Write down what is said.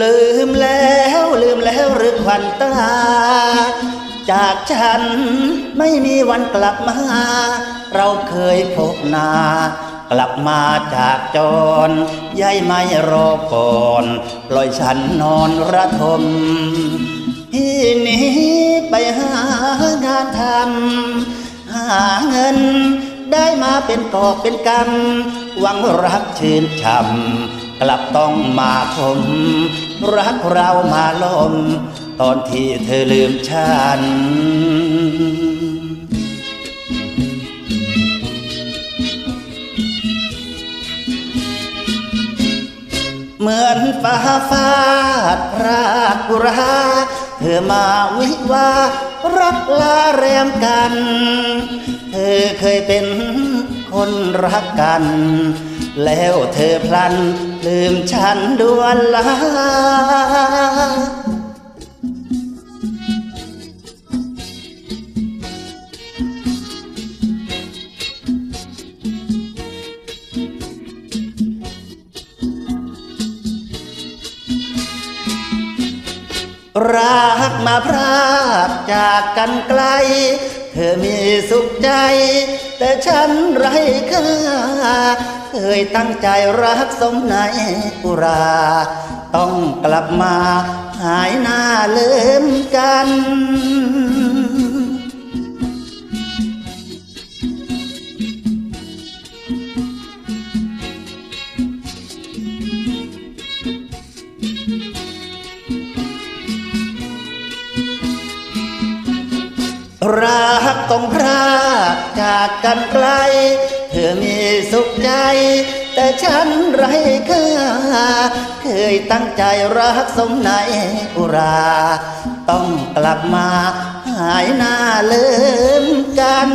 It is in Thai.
ลืมแล้วลืมแล้วหรือควันตา จากฉันไม่มีวันกลับมา เราเคยพบหนากลับมาจากจรยายไม่รอก่อนปล่อยฉันนอนระทม พี่นี้ไปหางานทำหาเงินได้มาเป็นกอบเป็นกำหวังรักชื่นช่ำ กลับต้องมาคม รักเรามาลมตอนที่เธอลืมฉันเหมือนฟ้าฟาดรากกุราเธอมาวิวารักลาแรมกัน เธอเคยเป็น คนรักกัน แล้วเธอพลัน ลืมฉันด่วนลารักมาพรากจากกันไกล เธอมี ใจ แต่ฉันไร้ค่าเคยตั้งใจรักสมในกุรา ต้องกลับมาหายหน้าเลิมกัน รักต้องพรากจากกันไกล เธอมีสุขใจ แต่ฉันไร้ค่าเคยตั้งใจรักสมในอุรา ต้องกลับมาหายหน้าเลิมกัน